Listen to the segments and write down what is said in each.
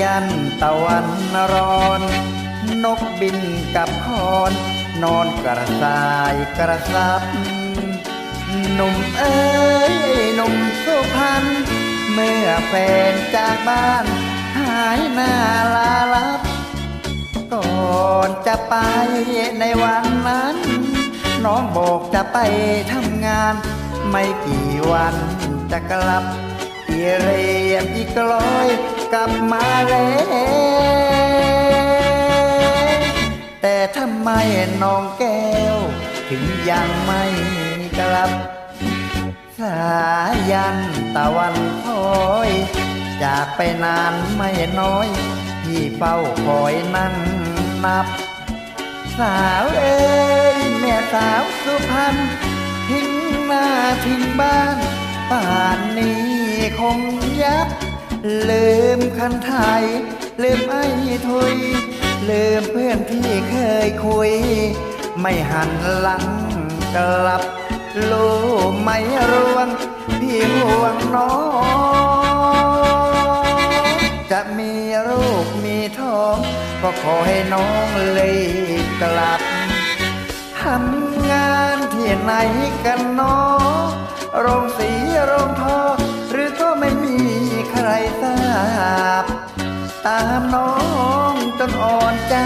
ยันตะวันร้อน นกบินกับคอน นอนกระสายกระซับหนุ่มเอ้ยหนุ่มสุพรรณเมื่อแฟนจากบ้าน หายหน้าลาลับ ก่อนจะไปในวันนั้น น้องบอกจะไปทำงาน ไม่กี่วันจะกลับอีเรียมอีกลอย กลับมาแล้วแต่ทำไมน้องแก้ว ถึงยังไม่กลับ สายันตะวันคอย จากไปนานไม่น้อยพี่เฝ้าคอยนั่งนับ สาวเอ้ยแม่สาวสุพรรณทิ้งหน้าทิ้งบ้านป่านนี้คงยับเลืม คันไทยลืมไอ้ทุย ลืมเพื่อนที่เคยคุย ไม่หันหลังกลับลูไม่รวง พี่ห่วงน้อง จะมีลูกมีท้อง ก็ขอให้น้องเลยกลับทำงานที่ไหนกันเนาะโรงสีโรงทอหรือก็ไม่มี ใครทราบ ตามน้องจนอ่อนใจ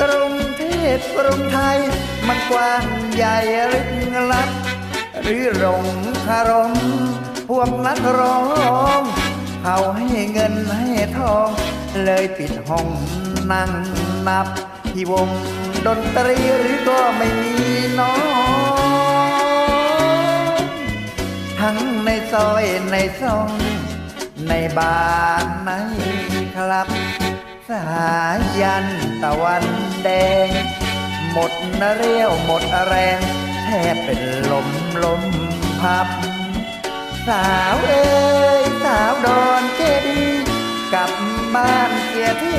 กรุงเทพกรุงไทย มันกว้างใหญ่ลึกลับ หรือหลงคารมพวกนักร้องเขาให้เงินให้ทอง เลยปิดห้องนั่งนับ ที่วงดนตรีหรือก็ไม่มีน้อง ทั้งในซอยในซอง ในบ้านไหนครับ สายันตะวันแดง หมดนเรี่ยวหมดแรง แทบเป็นลมลมพับ สาวเอ้ยสาวดอนเจดีกลับบ้านเสียที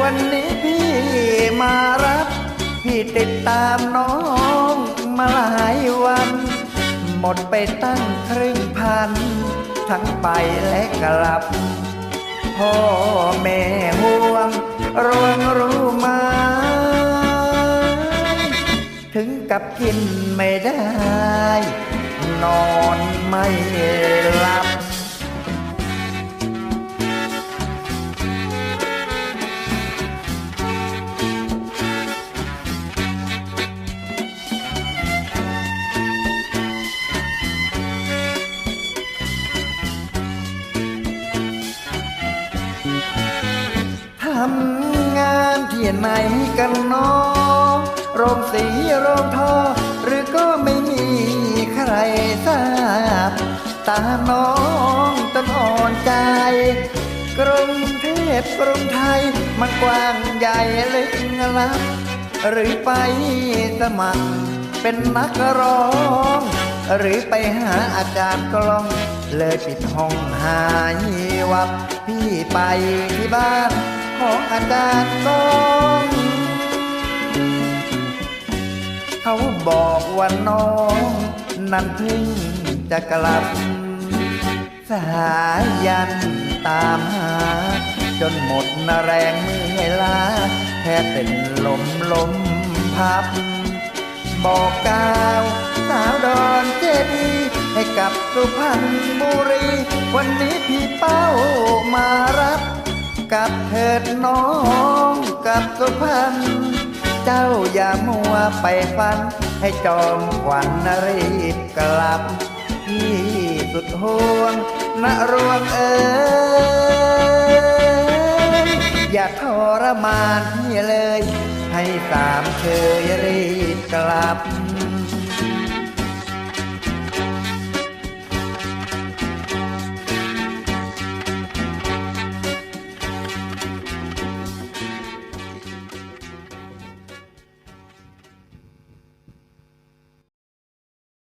วันนี้พี่มารับ พี่ติดตามน้องมาหลายวัน หมดไปตั้งครึ่งพัน ทั้งไปและกลับ พ่อแม่ห่วงรวงรู้มา ถึงกับกินไม่ได้ นอนไม่หลับำงานเที่ไหนกันนาะโรงสีโรงทอ หรือก็ไม่มีใครทราบ ตาน้องจนอ่อนใจ กรุงเทพกรุงไทย มันกว้างใหญ่ลึกลับ หรือไปสมัครเป็นนักร้องหรือไปหาอาจารย์กล้อง เลยปิดห้องหายวับ พี่ไปที่บ้าน ของอาจารย์กล้อง เขาบอกว่าน้องนั้นเพิ่งจะกลับ สายันตามหา จนหมดนแรงมือให้ลาแค่เป็นลมลมพับ บอกกล่าวสาวดอนเจดีย์ให้กับสุพรรณบุรี วันนี้พี่เป้ามารับ กับเถิดน้องกับสุพรรณเจ้าอย่ามัวไปฟัน ให้จอมขวัญนรีบกลับพี่สุดห่วงนรวงเอ๋ยอย่าทรมานพี่เลย ให้สามเคยรีบกลับ